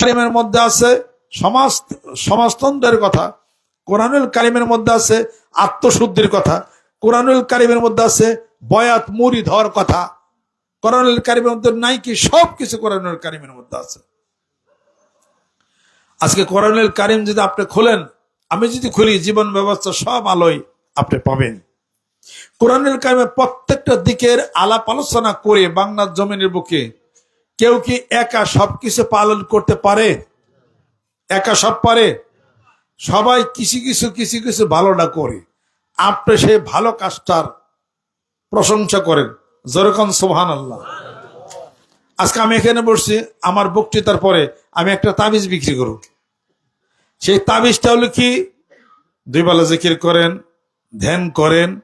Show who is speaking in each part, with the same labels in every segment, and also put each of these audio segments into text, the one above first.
Speaker 1: কারিমের মধ্যে আছে, সমাজ, সমাজতন্ত্রের কথা, কোরআনুল কারিমের মধ্যে আছে আত্মশুদ্ধির কথা, কোরআনুল কারিমের মধ্যে আছে বয়াত মুড়ি ধর কথা, কোরআনুল কারিমের মধ্যে নাই কি সব কিছু কোরআনুল কারিমের মধ্যে আছে। আজকে কোরআনুল কারিম যদি আপনি খোলেন, আমি যদি খুলি, জীবন ব্যবস্থা সব আলোয় আপনি পাবেন। কোরআনুল কারিমের প্রত্যেকটা দিকের আলাপ আলোচনা করে বাংলার জমিনের বুকে কেউ কি একা সবকিছু পালন করতে পারে? একা সব পারে? সবাই কিছু কিছু কিছু কিছু ভালোটা করে। আপনি সেই ভালো কাজটার প্রশংসা করেন। যেরকম সোহান আল্লাহ আজকে আমি এখানে বসছি, আমার বক্তৃতার পরে আমি একটা তাবিজ বিক্রি করব। সেই তাবিজটা হলো কি? দুই বেলা জিকির করেন, ধ্যান করেন,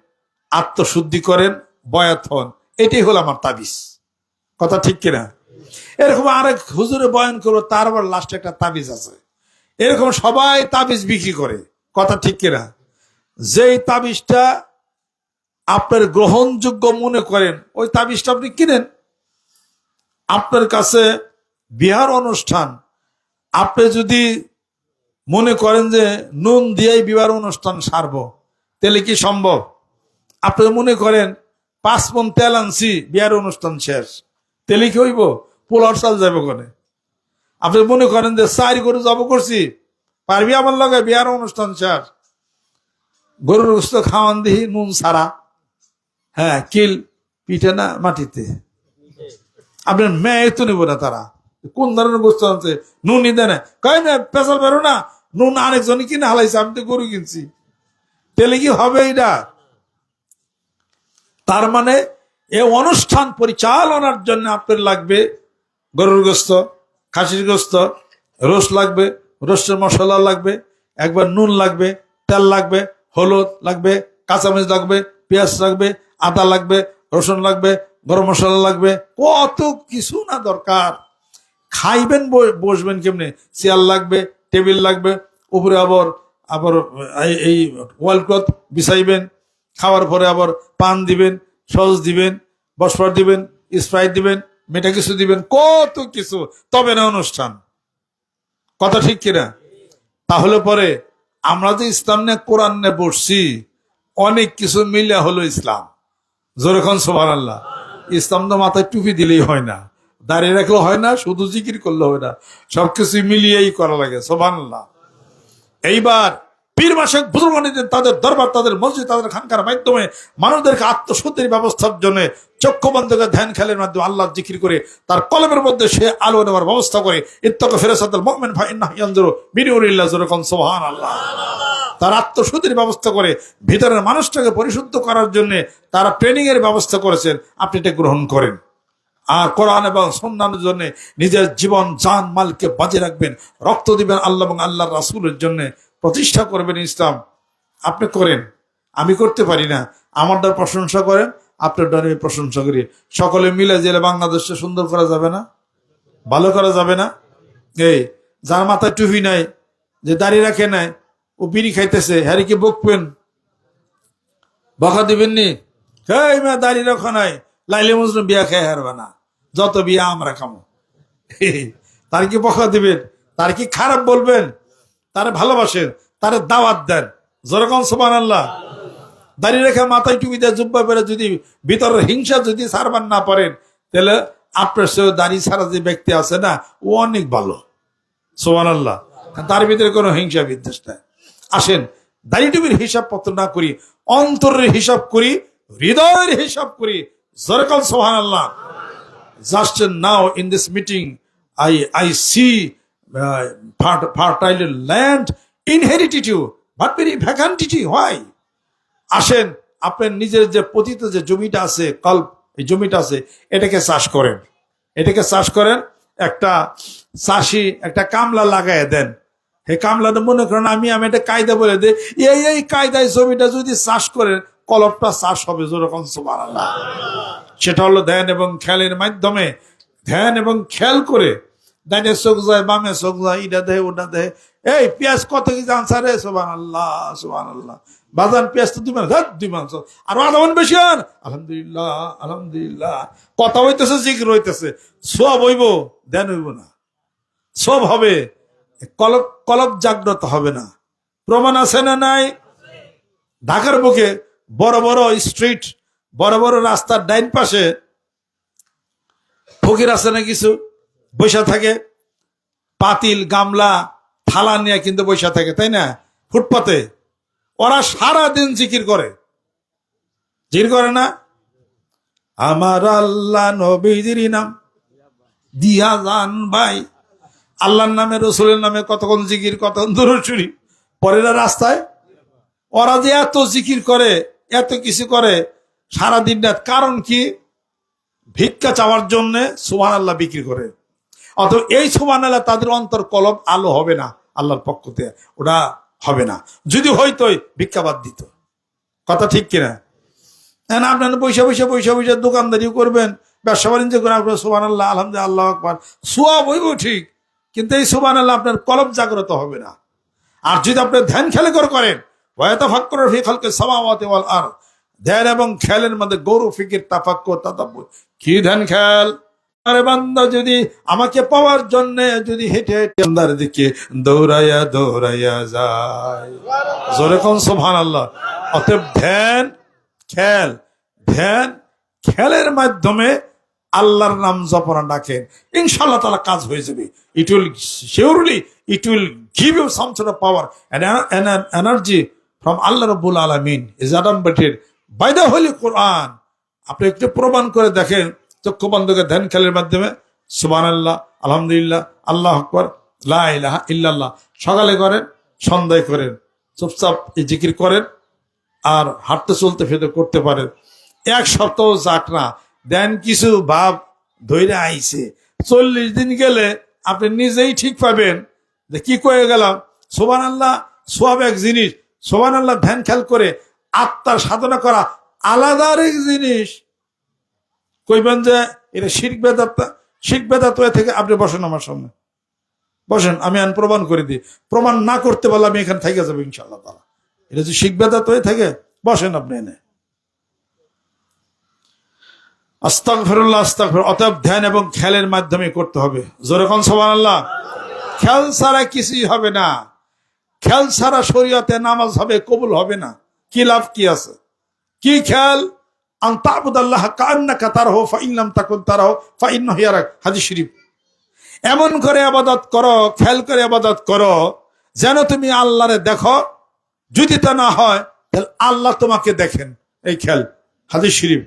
Speaker 1: আত্মশুদ্ধি করেন, বয়াত হন। এটাই হলো আমার তাবিজ। কথা ঠিক কিনা? এরকম আরেক হুজুরে বয়ান করব, তার আবার লাস্টে একটা তাবিজ আছে। এরকম সবাই তাবিজ বিক্রি করে, কথা ঠিক কিনা? যেই তাবিজটা আপনার গ্রহণযোগ্য মনে করেন, ওই তাবিজটা আপনি কিনেন। আপনার কাছে বিহার অনুষ্ঠান, আপনি যদি মনে করেন যে নুন দিয়েই বিবাহ অনুষ্ঠান সারব, তাহলে কি সম্ভব? আপনি মনে করেন পাঁচ মন তেল আনছি বিয়ার অনুষ্ঠান শেষ তেলে কি হইব? পোলার সাল যাবে কোনে? আপনি মনে করেন যে চারি গরু জব করছি, পারবি আমার লগে বিয়ার অনুষ্ঠান, স্যার? গরুর গোস্ত খাওয়ান দিহি, নুন সারা হ্যাঁ কিল, পিঠে না মাটিতে? আপনার মেয়ে তো নেব না তারা। কোন ধরনের গোস্ত আনছে? নুনই দেয় না। কয় না পেশাল বেরো না। নুন আরেকজনই কিনে হালাইছে, আমি তো গরু কিনছি। তেলে কি হবে এটা তার মানে এ অনুষ্ঠান পরিচালনার জন্য আপনার লাগবে গরুর গোস্ত, খাসির গোস্ত রোস লাগবে, রোস্টের মশলা লাগবে, একবার নুন লাগবে, তেল লাগবে, হলুদ লাগবে, কাঁচামরিচ লাগবে, পেঁয়াজ লাগবে, আদা লাগবে, রসুন লাগবে, গরম মশলা লাগবে, কত কিছু না দরকার। খাইবেন বসবেন কেমনে? চেয়ার লাগবে, টেবিল লাগবে, উপরে আবার আবার, এই- এই ওয়াল ক্লথ বিছাইবেন, খাওয়ার পরে আবার পান দিবেন, সস দিবেন বসফর দিবেন, স্প্রাইট দিবেন মেটা কিছু দিবেন, কত কিছু, তবে না অনুষ্ঠান। কথা ঠিক কিনা? তাহলে পরে আমরা যে ইসলাম নিয়ে কোরআন নিয়ে বসছি, অনেক কিছু মিলে হলো ইসলাম। যেরকম সোহান আল্লাহ ইসলাম তো মাথায় টুপি দিলেই হয় না। দাঁড়িয়ে রাখলে হয় না, শুধু জিকির করলে হয় না। সবকিছু মিলিয়েই করা লাগে সোহান আল্লাহ এইবার পীর মাসেক তাদের দরবার, তাদের মসজিদ, তাদের খানকার মাধ্যমে মানুষদেরকে আত্মশুদ্ধির ব্যবস্থার জন্য চক্ষু বন্ধ করে ধ্যান খেলের মাধ্যমে আল্লাহ জিকির করে তার কলমের মধ্যে সে আলো নেওয়ার ব্যবস্থা করে। সুবহানাল্লাহ। তার আত্মশুদ্ধির ব্যবস্থা করে ভিতরের মানুষটাকে পরিশুদ্ধ করার জন্য তারা ট্রেনিং এর ব্যবস্থা করেছেন। আপনি এটা গ্রহণ করেন। আর কোরআন এবং সন্ন্যানের জন্য নিজের জীবন, জান, মালকে বাজে রাখবেন। রক্ত দিবেন আল্লাহ এবং আল্লাহ রাসুলের জন্য। প্রতিষ্ঠা করবেন ইসলাম। আপনি করেন। আমি করতে পারি না। আমার দ্বার প্রশংসা করেন, আপনার আমি প্রশংসা করি। সকলে মিলে জেলে বাংলাদেশটা সুন্দর করা যাবে না? ভালো করা যাবে না? এই, যার মাথায় টুপি নাই, যে দাঁড়িয়ে রাখে নাই, ও বিড়ি খাইতেছে হ্যারি কি বকবেন? বকা দিবেন নি? এই মা দাঁড়িয়ে রাখো নাই। লাইলে মুসলিম বিয়া খেয়ে হারবে না। যত বিয়া আমরা খামো। তার কি বকা দিবেন? তার কি খারাপ বলবেন? তারে ভালোবাসেন তারে দাওয়াত দেন। যেরকম সোমান আল্লাহ দাঁড়িয়ে রেখে মাথায় টুপি দিয়ে জুব্বা পেরে যদি ভিতরের হিংসা যদি সারবার না পারেন তাহলে আপনার সে দাড়ি ছাড়া যে ব্যক্তি আছে না ও অনেক ভালো। সোমান আল্লাহ তার ভিতরে কোনো হিংসা বিদ্বেষ নাই। আসেন দাড়ি টুপির হিসাব পত্র না করি অন্তরের হিসাব করি হৃদয়ের হিসাব করি। যেরকম সোহান আল্লাহ just now in this meeting, I I see fertile land inherited you, but very vacantity. আসেন আপনার নিজের যে পতিত যে জমিটা আছে কল এই জমিটা আছে এটাকে চাষ করেন। এটাকে চাষ করেন একটা চাষি একটা কামলা লাগায় দেন। হে কামলাটা মনে করেন আমি আমি একটা কায়দা বলে দিই। এই এই কায়দায় জমিটা যদি চাষ করেন কলপটা চাষ হবে যেরকম সেটা হলো ধ্যান এবং খেয়ালের মাধ্যমে ধ্যান এবং খেয়াল করে ডাইনে চোখ যায় বামে চোখ যায় ইটা দেহে ওটা দেহে। এই পেঁয়াজ কত কি জানসা রে? সোবান আল্লাহ সোবান আল্লাহ বাজান পেঁয়াজ তো দুই মাস ধর দুই মাস। আর আধা মন বেশি হন। আলহামদুলিল্লাহ আলহামদুলিল্লাহ। কথা হইতেছে, জিকির হইতেছে। সব হইব, ধ্যান হইব না। সব হবে। কলক কলক জাগ্রত হবে না। প্রমাণ আছে না নাই? ঢাকার বুকে বড় বড় স্ট্রিট, বড় বড় রাস্তার ডাইন পাশে ফকির আছে না কিছু? বৈশা থাকে, পাতিল, গামলা, থালা নিয়ে কিন্তু বৈশা থাকে, তাই না? ফুটপাতে। ওরা সারা দিন জিকির করে। জিকির করে না? আমার আল্লাহ নবীজির নাম। দিয়া যান ভাই। আল্লাহর নামে, রসুলের নামে কতক্ষণ জিকির, কতক্ষণ দূরচুরি পরেরা রাস্তায়? ওরা যে এত জিকির করে, এত কিছু করে, সারাদিন রাত। কারণ কি? ভিক্ষা চাওয়ার জন্য সুহান আল্লাহ বিক্রি করে। অথবা এই সুবান আল্লাহ তাদের অন্তর কলম আলো হবে না, আল্লাহর পক্ষ থেকে। ওটা হবে না। যদি হইতোই, ভিক্ষাবাদ দিত। কথা ঠিক কিনা? এখন আপনারা পয়সা পয়সা পয়সা পয়সা দোকানদারি করবেন, ব্যবসা বাণিজ্য করে আপনার সুবান আল্লাহ আলহামদুলিল্লাহ, আল্লাহ আকবার। সোয়া বইব ঠিক, কিন্তু এই সুবান আল্লাহ আপনার কলম জাগ্রত হবে না। আর যদি আপনি ধ্যান খেলে করে করেন ফাক্কর আর ধ্যান এবং খেলের মধ্যে গৌরব ফিকির, তাফাক্কুর, তাদাব্বুর। কি ধ্যান খেল? আরে বান্দা, যদি আমাকে পাওয়ার জন্য যদি হেঁটে হেঁটে বান্দার দিকে দৌড়াইয়া দৌড়াইয়া যায়। জোরে কোন সোভান আল্লাহ অতএব ধ্যান, খেল, ধ্যান, খেলের মাধ্যমে আল্লাহর নাম জপনা ডাকেন। ইনশাল্লাহ তালা কাজ হয়ে যাবে। It will surely it will give you some sort of power energy from Allah রব্বুল আলমিন। Is adumbrated by the holy Quran আপনি একটু প্রমাণ করে দেখেন চক্ষু বন্ধকে ধ্যান খেলের মাধ্যমে সুবান আল্লাহ আলহামদুলিল্লাহ, আল্লাহ আকবর লাহ ইল্লাল্লাহ। সকালে করেন, সন্ধ্যায় করেন, চুপচাপ এই জিকির করেন আর হাঁটতে চলতে ফেরতে করতে পারেন। এক সপ্তাহ যাক না, দেন কিছু ভাব ধৈর্য আইছে। চল্লিশ দিন গেলে আপনি নিজেই ঠিক পাবেন যে কি করে গেলাম। সোবান আল্লাহ সোয়াব এক জিনিস সোবান আল্লাহ ধ্যান খেয়াল করে আত্মার সাধনা করা আলাদা আরেক জিনিস। কইবেন যে, এটা শিখ বেদাত্তা শিখ বেদাত হয়ে থেকে আপনি বসেন আমার সামনে। বসেন, আমি আন প্রমাণ করে দিই। প্রমাণ না করতে পারলে আমি এখানে থেকে যাব ইনশাল্লাহ তালা এটা যদি শিখ বেদাত হয়ে থাকে বসেন আপনি এনে। আস্তাক ফেরুল্লাহ আস্তাক ফের অতএব ধ্যান এবং খেলের মাধ্যমে করতে হবে। জোরেখন সবান আল্লাহ খেল ছাড়া কিছুই হবে না। খেল ছাড়া শরীয়তে নামাজ হবে, কবুল হবে না। কি লাভ, কি আছে? কি খেল? আল্লাহ কান্না কাতার হো ফাইনলাম তাকুন তারা হো ফাইন হিয়ারা হাজি শরীফ। এমন করে আবাদত করো খেয়াল করে আবাদত করো, যেন তুমি আল্লাহরে দেখো, যদি তা না হয়, তাহলে আল্লাহ তোমাকে দেখেন। এই খেল, হাদিস শরীফ।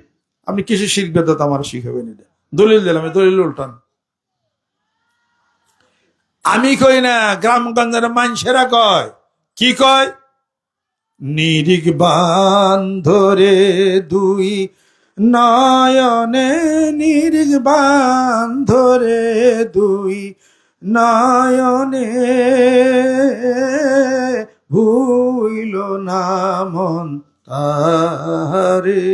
Speaker 1: আপনি কিছু শিখবে তো আমার শিখাবেন এটা। দলিল দিলাম দলিল উল্টান। আমি কই না, গ্রামগঞ্জের মানুষেরা কয়, কি কয়? নিরিক বান ধরে দুই নয়নে নিরিক বান ধরে দুই নয়নে। ভুইল না মন তারে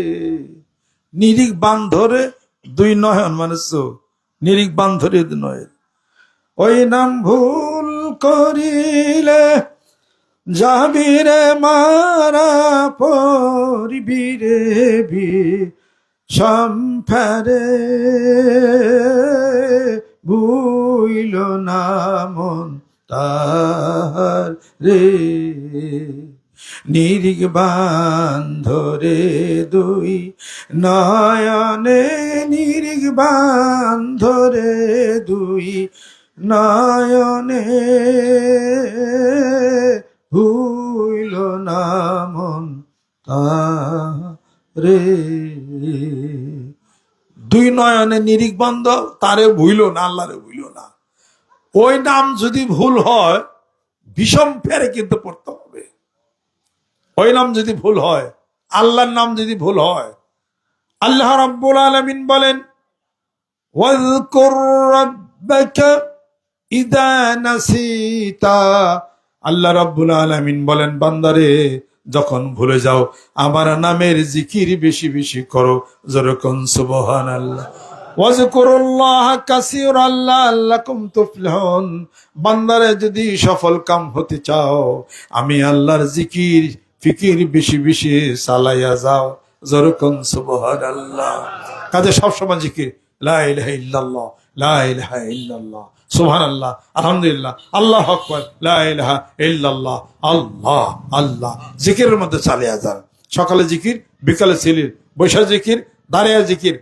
Speaker 1: নিরিক বান ধরে দুই নয়ন মানে চোখ নিরিক বান ধরে দুই নয়ন। ওই নাম ভুল করিলে যাবিরে মারা পরিবিরে বি সম্ফারে। ভুইল নামন তার রে। নিরিগ বান্ধরে দুই নয়নে নিরিগ বান্ধরে দুই নয়নে। ভুইল নামন রে দুই নয়নে নিরিক বন্ধ, তারে ভুইল না, আল্লাহরে ভুইল না। ওই নাম যদি ভুল হয়, বিষম ফেরে কিন্তু পড়তে হবে। ওই নাম যদি ভুল হয়, আল্লাহর নাম যদি ভুল হয়, আল্লাহ রাব্বুল আলামিন বলেন ওয়াজকুর রাব্বাকা ইদা নাসিতা আল্লাহ রাব্বুল আলামিন বলেন, বান্দারে, যখন ভুলে যাও, আমার নামের জিকির বেশি বেশি করো, যেরকম কাসীর আল্লাহ বান্দারে, যদি সফল কাম হতে চাও, আমি আল্লাহর জিকির, ফিকির বেশি বেশি চালাইয়া যাও, যেরকম সুবহানাল্লাহ। কাজে সবসময় জিকির, লা ইলাহা ইল্লাল্লাহ, লা ইলাহা ইল্লাল্লাহ। সুহান আল্লাহ আলহামদুলিল্লাহ, আল্লাহ আকবর, লা ইলাহা ইল্লাল্লাহ, আল্লাহ আল্লাহ। জিকিরের মধ্যে চালিয়ে যান। সকালে জিকির, বিকালে সিলির। বৈশা জিকির, দাঁড়িয়ে জিকির।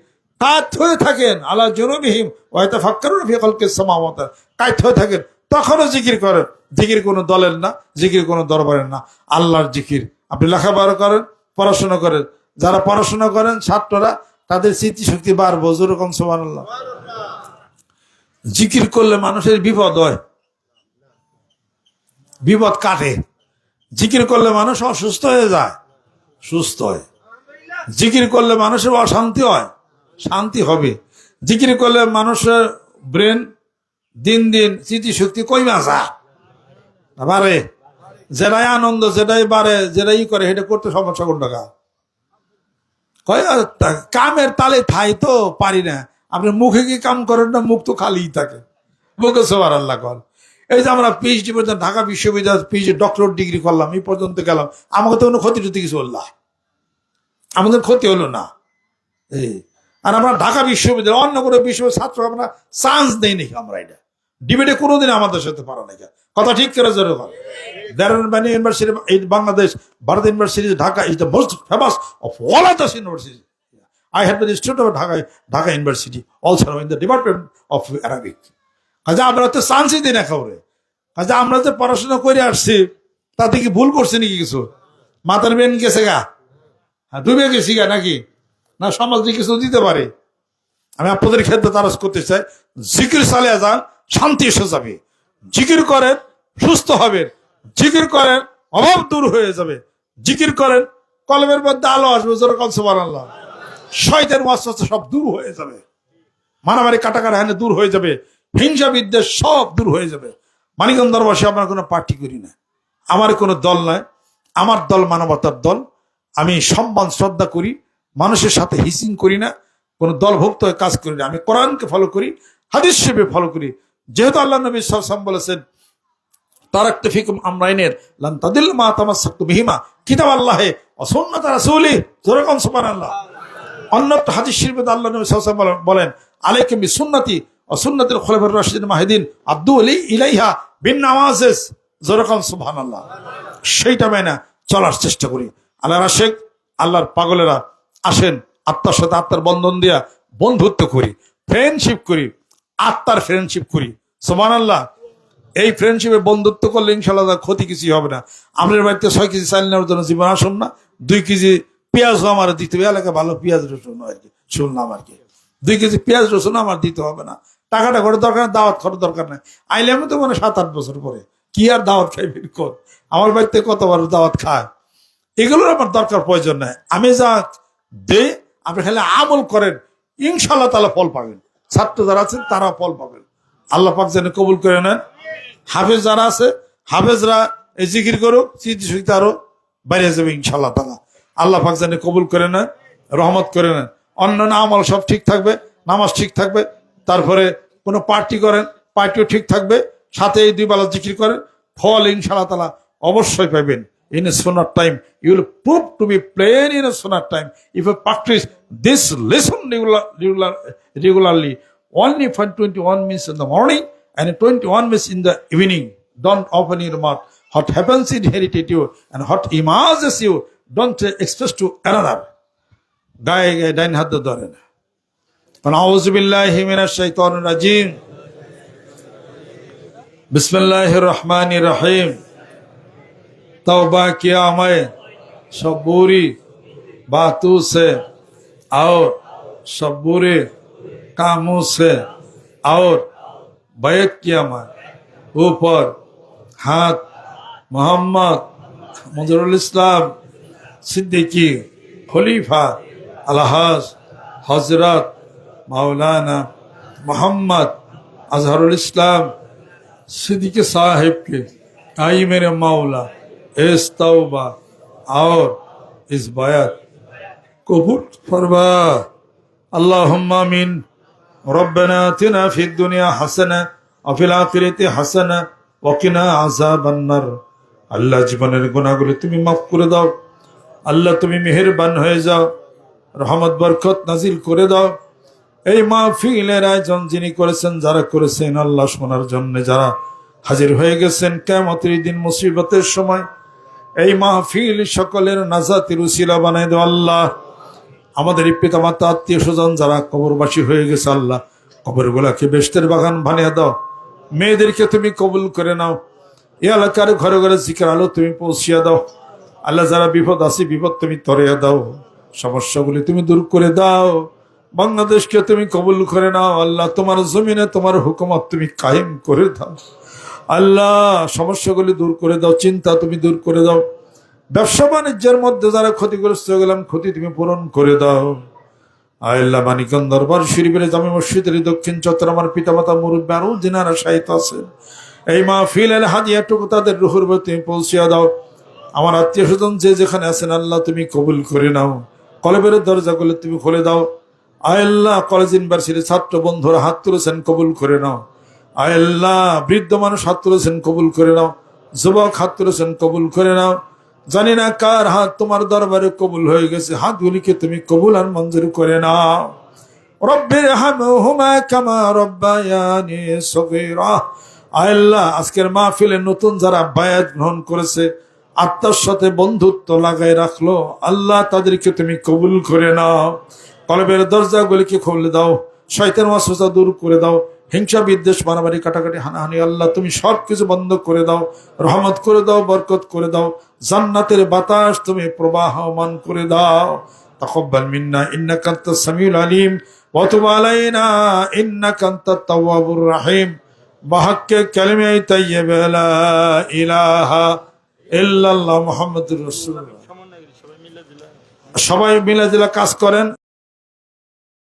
Speaker 1: কাত হয়ে থাকেন আল্লাহ জুনুবিহিম হয়তো ফাক্কারুন ফি খালকিস সামাওয়াত। কাত হয়ে থাকেন, তখনও জিকির করেন। জিকির কোনো দলের না, জিকির কোনো দরবারের না। আল্লাহর জিকির। আপনি লেখাপড়া করেন, পড়াশোনা করেন। যারা পড়াশোনা করেন, ছাত্ররা, তাদের স্মৃতিশক্তি বাড়বো যেরকম সোমান আল্লাহ জিকির করলে মানুষের বিপদ হয়। বিপদ কাটে। জিকির করলে মানুষ অসুস্থ হয়ে যায়। সুস্থ হয়। জিকির করলে মানুষের অশান্তি হয়। শান্তি হবে। জিকির করলে মানুষের ব্রেন দিন দিন স্মৃতিশক্তি কইমা যায়। বাড়ে যেটাই আনন্দ, যেটাই বাড়ে, যেটাই করে, সেটা করতে সমস্যা কোন টাকা? কামের তালে থাই তো পারি না। আপনি মুখে কি কাম করেন না? মুখ তো খালিই থাকে। মুখে সবার আল্লাহ কর। এই যে আমরা পিএইচডি পর্যন্ত ঢাকা বিশ্ববিদ্যালয় পিএইচডি ডক্টর ডিগ্রি করলাম, এই পর্যন্ত গেলাম। আমাকে তো কোনো ক্ষতি টতি কিছু হল আমাদের ক্ষতি হলো না। এই। আর আমরা ঢাকা বিশ্ববিদ্যালয় অন্য কোনো বিশ্ববিদ্যালয় ছাত্র আমরা চান্স দেই নাকি আমরা এটা? ডিবেটে কোনোদিন আমাদের সাথে পারা নাকি কথা ঠিক করে জোরে বল। University Bangladesh Bharat university Dhaka is the most famous of all others university I had been a student of Dhaka, Dhaka University, also in the Department of Arabic. কাজে আমরা তো চান্সই দিই না খবরে কাজে আমরা যে পড়াশোনা করে আসছি তাতে কি ভুল করছে নাকি কিছু? মাথার বেন গেছে গা। হ্যাঁ ডুবে গেছি গা নাকি? না সমাজে কিছু দিতে পারে। আমি আপনাদের ক্ষেত্রে তারাস করতে চাই জিকির চালিয়ে যান শান্তি এসে যাবে। জিকির করেন সুস্থ হবেন। জিকির করেন অভাব দূর হয়ে যাবে। জিকির করেন কলমের মধ্যে আলো আসবে যেরকম সুবান আল্লাহ শয়তের ওয়াসওয়াসা সব দূর হয়ে যাবে। মারামারি কাটাকাটা হানে দূর হয়ে যাবে। হিংসা বিদ্বেষ সব দূর হয়ে যাবে। মানিকগঞ্জ দরবাসে আমরা কোনো পার্টি করি না। আমার কোনো দল নয়। আমার দল মানবতার দল। আমি সম্মান, শ্রদ্ধা করি। মানুষের সাথে হিসিং করি না। কোনো দলভুক্ত হয়ে কাজ করি না। আমি কোরআনকে ফলো করি, হাদিস শিবে ফলো করি। যেহেতু আল্লাহ নবী সাল্লাম বলেছেন তারাক্তু ফিকুম আমরাইনের লান তাদিল মা তামাসসাকতু বিহিমা। কিতাব আল্লাহে রাসূলি। যেরকম অন্যত্র হাদিস শরীফে আল্লাহ নবী ওয়াসাল্লাম বলেন আলাইকুম বিসুন্নতি ওয়া সুন্নাতিল খুলাফার রাশিদিন মাহিদিন আব্দু আলী ইলাইহা বিন নামাজেস। যেরকম সুবহানাল্লাহ। সেইটা মেনে চলার চেষ্টা করি। আল্লাহ রাশেক, আল্লাহর পাগলেরা আসেন, আত্মার সাথে আত্মার বন্ধন দিয়া বন্ধুত্ব করি ফ্রেন্ডশিপ করি, আত্মার ফ্রেন্ডশিপ করি। সুবহানাল্লাহ। এই ফ্রেন্ডশিপে বন্ধুত্ব করলে ইনশাল্লাহ ক্ষতি কিছুই হবে না। আমাদের বাড়িতে ছয় কেজি চাল নেওয়ার জন্য জীবন আসুন না, দুই কেজি পেঁয়াজও আমার দিতে হবে। এলাকা ভালো পেঁয়াজ রসুন আর কি শুনলাম আর কি। দুই কেজি পেঁয়াজ রসুন আমার দিতে হবে না। টাকাটা করে দরকার, দাওয়াত করার দরকার নেই। আমি তো মানে সাত, আট বছর পরে। কি আর দাওয়াত খাইবেন কর। আমার বাড়িতে কতবার দাওয়াত খায়? এগুলোর আমার দরকার, প্রয়োজন নাই। আমি যা দে আপনি খালি আমল করেন ইনশাল্লাহ তাহলে ফল পাবেন। ছাত্র যারা আছেন, তারা ফল পাবেন। আল্লাহ পাক যেন কবুল করে নেন। হাফেজ যারা আছে, হাফেজরা এই জিকির করুক, স্মৃতিশক্তি আরও বাইরে যাবে ইনশাল্লাহ তালা আল্লাহ পাক যেন কবুল করে নেন রহমত করে নেন অন্যান্য আমল সব ঠিক থাকবে নামাজ ঠিক থাকবে তারপরে কোনো পার্টি করেন পার্টিও ঠিক থাকবে সাথে এই দুই বেলা জিকির করেন ফল ইনশাল্লাহ তালা অবশ্যই পাবেন in a sooner time you will prove to be plain in a sooner time if you practice this lesson regular, regular, regularly only for 21 minutes in the morning and 21 minutes in the evening don't open your mouth what happens in inherited you and what images you don't express to another গায়ে গায়ে ডাইন হাত ধরে না আউজবিল্লাহ হিমিনা শৈতন বিসমুল্লাহ রহমান রহিম তাও বা কিয়া আমায় সবুরি बातों से और सब बुरे से और बैत किया मैं ऊपर मोहम्मद मजरुल इस्लाम सिद्दीकी खलीफा अलहाज हजरत मौलाना मोहम्मद अजहरुल इस्लाम सिद्दीकी साहिब के आई मेरे मौला इस तौबा और इस बयात कबूल फरमा अल्लाहुम्मा आमीन रब्बना आतिना फी दुनिया हसना और फिल आखिरति হাসানা ওয়াকিনা আযাবান নার আল্লাহ জীবনের গুনাহগুলো তুমি মাফ করে দাও আল্লাহ তুমি মেহেরবান হয়ে যাও, রহমত, বরকত নাজিল করে দাও। এই মাহফিলের আয়োজন যিনি করেছেন, যারা করেছেন, আল্লাহ শোনার জন্য যারা হাজির হয়ে গেছেন কেমতের দিন মুসিবতের সময়, এই মাহফিল সকলের নাজাতির উসিলা বানাই দেও আল্লাহ। আমাদের পিতামাতা, আত্মীয় স্বজন যারা কবরবাসী হয়ে গেছে আল্লাহ, কবরগুলাকে বেস্তের বাগান বানিয়ে দাও। মেয়েদেরকে তুমি কবুল করে নাও। এ এলাকার ঘরে ঘরে জিকার আলো তুমি পৌঁছিয়া দাও। আল্লাহ যারা বিপদ আছে, বিপদ তুমি তরিয়া দাও। সমস্যাগুলি তুমি দূর করে দাও। বাংলাদেশকে তুমি কবুল করে নাও। আল্লাহ, তোমার জমিনে তোমার হুকুমত তুমি কায়েম করে দাও। আল্লাহ, সমস্যাগুলি দূর করে দাও, চিন্তা তুমি দূর করে দাও। ব্যবসা বাণিজ্যের মধ্যে যারা ক্ষতিগ্রস্ত হয়ে গেলাম, ক্ষতি তুমি পূরণ করে দাও। আল্লাহ মানিকন দরবার শরীফের জামি মসজিদের দক্ষিণ চত্বর আমার পিতামাতা মুরব্বী আরও যিনারা সাহিত্য আছেন। এই মা ফিলের হাদিয়াটুকু তাদের রুহুর তুমি পৌঁছিয়া দাও। আমার আত্মীয় স্বজন যে যেখানে আছেন, আল্লাহ তুমি কবুল করে নাও। কলেবের দরজাগুলো তুমি খুলে দাও। আল্লাহ কলেজ ইউনিভার্সিটির ছাত্র বন্ধুরা হাত তুলেছেন, কবুল করে নাও। আল্লাহ, বৃদ্ধ মানুষ হাত তুলেছেন, কবুল করে নাও। যুবক হাত তুলেছেন, কবুল করে নাও। জানি না কার হাত তোমার দরবারে কবুল হয়ে গেছে, হাতগুলিকে তুমি কবুল আর মঞ্জুর করে নাও। রব্বির হামহুমা কামা রব্বায়ানি সগীরা। আল্লাহ, আজকের মাহফিলে নতুন যারা বায়াত গ্রহণ করেছে আত্মার সাথে বন্ধুত্ব লাগাই রাখলো আল্লাহ তাদেরকে তুমি কবুল করে নাও কলবের দরজাগুলিকে খুলে দাও শয়তান ওয়াসওয়াসা দূর করে দাও হিংসা বিদ্বেষ মারামারি কাটাকাটি হানাহানি আল্লাহ তুমি সব কিছু বন্ধ করে দাও রহমত করে দাও বরকত করে দাও জান্নাতের বাতাস তুমি প্রবাহমান করে দাও تقبل منا إنك أنت السميع العليم وتب علينا إنك أنت التواب الرحيم بحق كلمة طيبة لا إله এল্লাহ মোহাম্মদুর রসুল সবাই মিলে জেলা কাজ করেন।